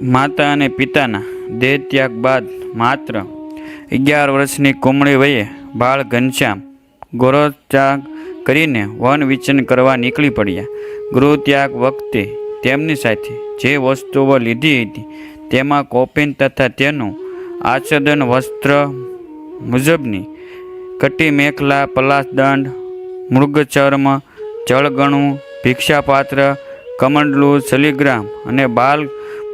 માતા અને પિતાના દેહ ત્યાગ બાદ માત્ર અગિયાર વર્ષની કોમળી વયે બાળ ઘનશ્યામ ગોરત્યાગ કરીને વન વિચન કરવા નીકળી પડ્યા. ગૃહ ત્યાગ વખતે તેમની સાથે જે વસ્તુઓ લીધી હતી, તેમાં કોપિન તથા તેનું આચ્છાદન વસ્ત્ર મુજબની કટી મેખલા પલાસદંડ મૃગચર્મ, જળગણું, ભિક્ષાપાત્ર, કમંડલું, સલીગ્રામ અને બાલ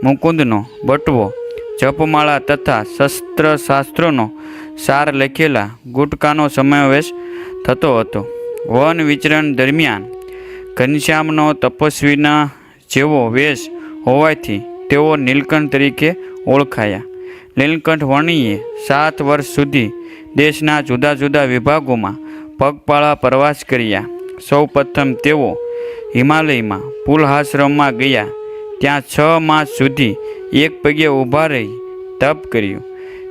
મુકુંદનો બટવો, જપમાળા તથા શસ્ત્ર શાસ્ત્રોનો સાર લખેલા ગુટકાનો સમાવેશ થતો હતો. વન વિચરણ દરમિયાન ઘનશ્યામનો તપસ્વીના જેવો વેશ હોવાથી તેઓ નીલકંઠ તરીકે ઓળખાયા. નીલકંઠ વણીએ સાત વર્ષ સુધી દેશના જુદા જુદા વિભાગોમાં પગપાળા પ્રવાસ કર્યા. સૌ પ્રથમ તેઓ હિમાલયમાં પુલહાશ્રમમાં ગયા. ત્યાં છ માસ સુધી એક પગે ઊભા રહી તપ કર્યું.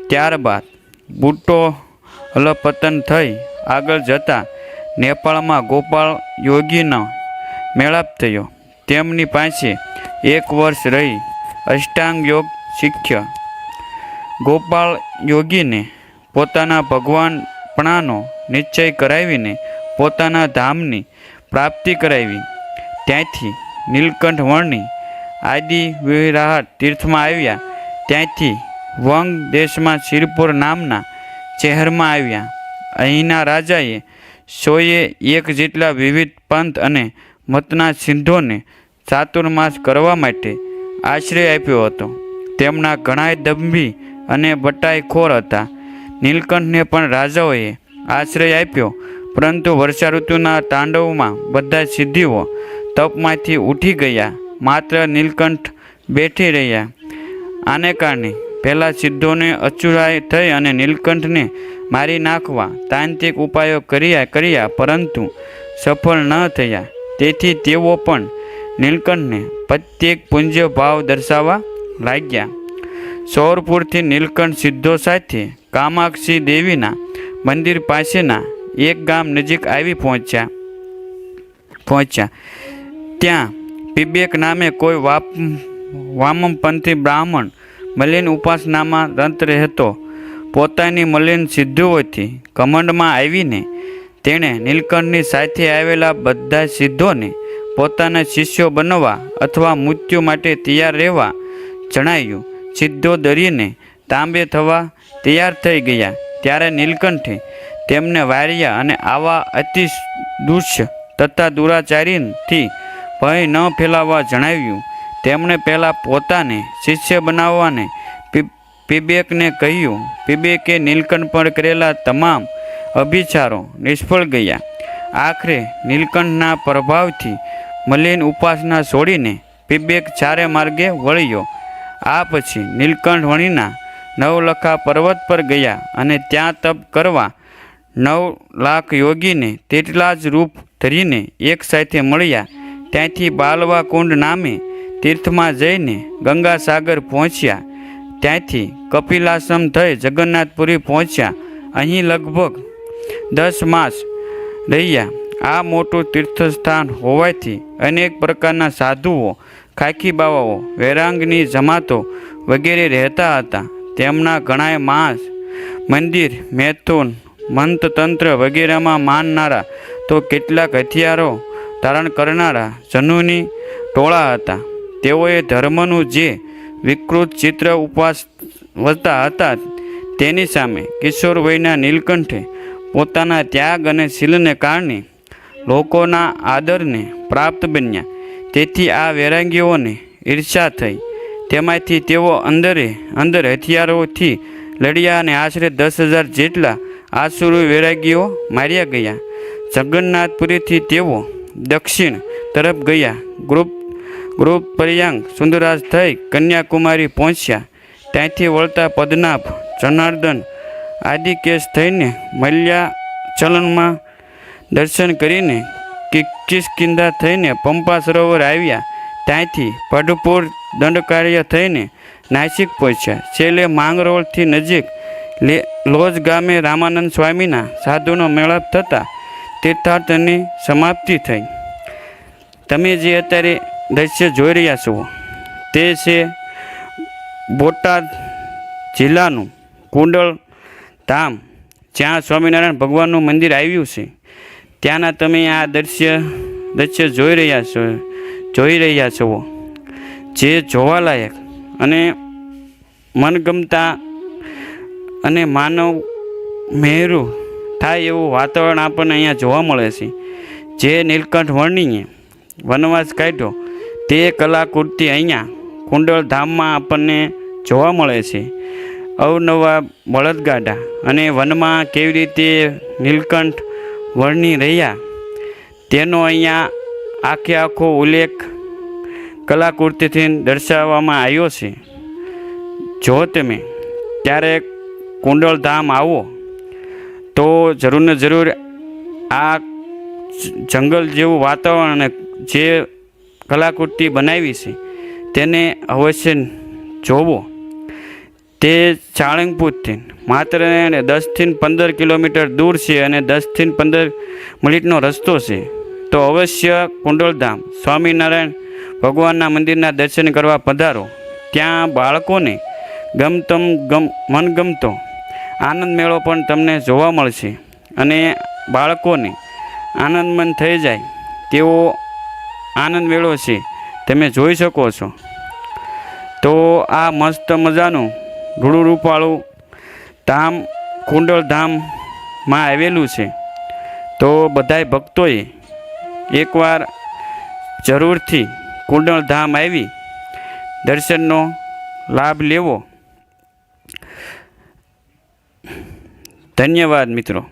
ત્યારબાદ બુટ્ટો અલપતન થઈ આગળ જતા નેપાળમાં ગોપાળ યોગીનો મેળાપ થયો. તેમની પાસે એક વર્ષ રહી અષ્ટાંગ યોગ શીખ્યા. ગોપાળ યોગીને પોતાના ભગવાનપણાનો નિશ્ચય કરાવીને પોતાના ધામની પ્રાપ્તિ કરાવી. ત્યાંથી નીલકંઠ વર્ણી આદિ વિરાહટ તીર્થમાં આવ્યા. ત્યાંથી વંગ દેશમાં શિરપુર નામના શહેરમાં આવ્યા. અહીંના રાજાએ સોએ એક જેટલા વિવિધ પંથ અને મતના સિંધોને ચાતુર્માસ કરવા માટે આશ્રય આપ્યો હતો. તેમના ઘણાય દંભી અને બટાઈખોર હતા. નીલકંઠને પણ રાજાઓએ આશ્રય આપ્યો, પરંતુ વર્ષા ઋતુના તાંડવમાં બધા સિદ્ધિઓ તપમાંથી ઉઠી ગયા. માત્ર નીલકંઠ બેઠી રહ્યા. આને કારણે પહેલાં સિદ્ધોને અચુરાય થઈ અને નીલકંઠને મારી નાખવા તાંત્રિક ઉપાયો કર્યા કર્યા પરંતુ સફળ ન થયા. તેથી તેઓ પણ નીલકંઠને પ્રત્યેક પુંજ્ય ભાવ દર્શાવવા લાગ્યા. સૌરપુરથી નીલકંઠ સિદ્ધો સાથે કામાક્ષી દેવીના મંદિર પાસેના એક ગામ નજીક આવી પહોંચ્યા. પહોંચ્યા. ત્યાં પીબેક નામે કોઈ વાપ વામપંથી બ્રાહ્મણ મલિન ઉપાસનામાં રંત રહેતો. પોતાની મલિન સિદ્ધિઓથી કમંડમાં આવીને તેણે નીલકંઠની સાથે આવેલા બધા સિદ્ધોને પોતાના શિષ્યો બનવા અથવા મૃત્યુ માટે તૈયાર રહેવા જણાવ્યું સિદ્ધો દરીને તાંબે થવા તૈયાર થઈ ગયા. ત્યારે નીલકંઠે તેમને વાર્યા અને આવા અતિ દુષ્ય તથા દુરાચારીથી ભય ન ફેલાવવા જણાવ્યું. તેમણે પહેલાં પોતાને શિષ્ય બનાવવાને પીબેકને કહ્યું, પીબેકે નીલકંઠ પર કરેલા તમામ અભિચારો નિષ્ફળ ગયા. આખરે નીલકંઠના પ્રભાવથી મલિન ઉપાસના છોડીને પીબેક ચારે માર્ગે વળ્યો. આ પછી નીલકંઠ વણીના નવલખા પર્વત પર ગયા અને ત્યાં તપ કરવા નવ લાખ યોગીને તેટલા જ રૂપ ધરીને એક સાથે મળ્યા. ત્યાંથી બાલવા કુંડ નામે તીર્થમાં જઈને ગંગાસાગર પહોંચ્યા. ત્યાંથી કપિલાશ્રમ થઈ જગન્નાથપુરી પહોંચ્યા. અહીં લગભગ દસ માસ રહ્યા. આ મોટું તીર્થસ્થાન હોવાથી અનેક પ્રકારના સાધુઓ ખાખી બાવાઓ વૈરાંગની જમાતો વગેરે રહેતા હતા. તેમના ઘણાય માસ, મંદિર મૈથુન મંતતંત્ર વગેરેમાં માનનારા તો કેટલાક હથિયારો ધારણ કરનારા જનુની ટોળા હતા. તેઓએ ધર્મનું જે વિકૃત ચિત્ર ઉપવાસ વતા હતા તેની સામે કિશોર વયના નીલકંઠે પોતાના ત્યાગ અને શીલને કારણે લોકોના આદરને પ્રાપ્ત બન્યા. તેથી આ વેરાંગીઓને ઈર્ષા થઈ. તેમાંથી તેઓ અંદરે અંદર હથિયારોથી લડ્યા અને આશરે દસ હજાર જેટલા આસુરુ વૈરાગીઓ માર્યા ગયા. જગન્નાથપુરીથી તેઓ દક્ષિણ તરફ ગયા. ગ્રુપ ગ્રુપ પર્યાંગ સુંદરાજ થઈ કન્યાકુમારી પહોંચ્યા. ત્યાંથી વળતા પદનાભ જનાર્દન આદિ કેસ થઈને મલ્યાચલનમાં દર્શન કરીને કિસ્કિંદા થઈને પંપા સરોવર આવ્યા. ત્યાંથી પઢપુર દંડકાર્ય થઈને નાસિક પહોંચ્યા. છેલ્લે માંગરોળથી નજીક લે, લોજ ગામે રામાનંદ સ્વામીના સાધુનો મેળાપ થતાં તીર્થાર્થની સમાપ્તિ થઈ. તમે જે અત્યારે દ્રશ્ય જોઈ રહ્યા છો, તે છે બોટાદ જિલ્લાનું કુંડળ ધામ. જ્યાં સ્વામિનારાયણ ભગવાનનું મંદિર આવ્યું છે. ત્યાંના તમે આ દ્રશ્ય દ્રશ્ય જોઈ રહ્યા છો, જોઈ રહ્યા છો. જે જોવાલાયક અને મનગમતા અને માનવ મહેરું થાય એવું વાતાવરણ આપણને અહીંયા જોવા મળે છે. જે નીલકંઠ વર્ણીએ વનવાસ કાઢ્યો, તે કલાકૃતિ અહીંયા કુંડળ ધામમાં આપણને જોવા મળે છે. અવનવા બળદગાડા અને વનમાં કેવી રીતે નીલકંઠ વર્ણી રહ્યા, તેનો અહીંયા આખે આખો ઉલ્લેખ કલાકૃતિથી દર્શાવવામાં આવ્યો છે. જો તમે ક્યારેક કુંડળધામ આવો તો જરૂર ને જરૂર આ જંગલ જેવું વાતાવરણ અને જે કલાકૃતિ બનાવી છે, તેને અવશ્ય જોવો. તે સાળંગપુરથી માત્ર એને દસથી પંદર કિલોમીટર દૂર છે અને દસથી પંદર મિનિટનો રસ્તો છે. તો અવશ્ય કુંડળધામ સ્વામિનારાયણ ભગવાનના મંદિરના દર્શન કરવા પધારો. ત્યાં બાળકોને ગમતમ ગમ મનગમતો આનંદ મેળો પણ તમને જોવા મળશે. અને બાળકોને આનંદમન થઈ જાય તેવો આનંદ મેળો છે. તમે જોઈ શકો છો. તો આ મસ્ત મજાનું રૂડું રૂપાળું ધામ કુંડળ ધામમાં આવેલું છે. તો બધાય ભક્તોએ એકવાર જરૂરથી કુંડળ ધામ આવી દર્શનનો લાભ લેવો. ધન્યવાદ મિત્રો.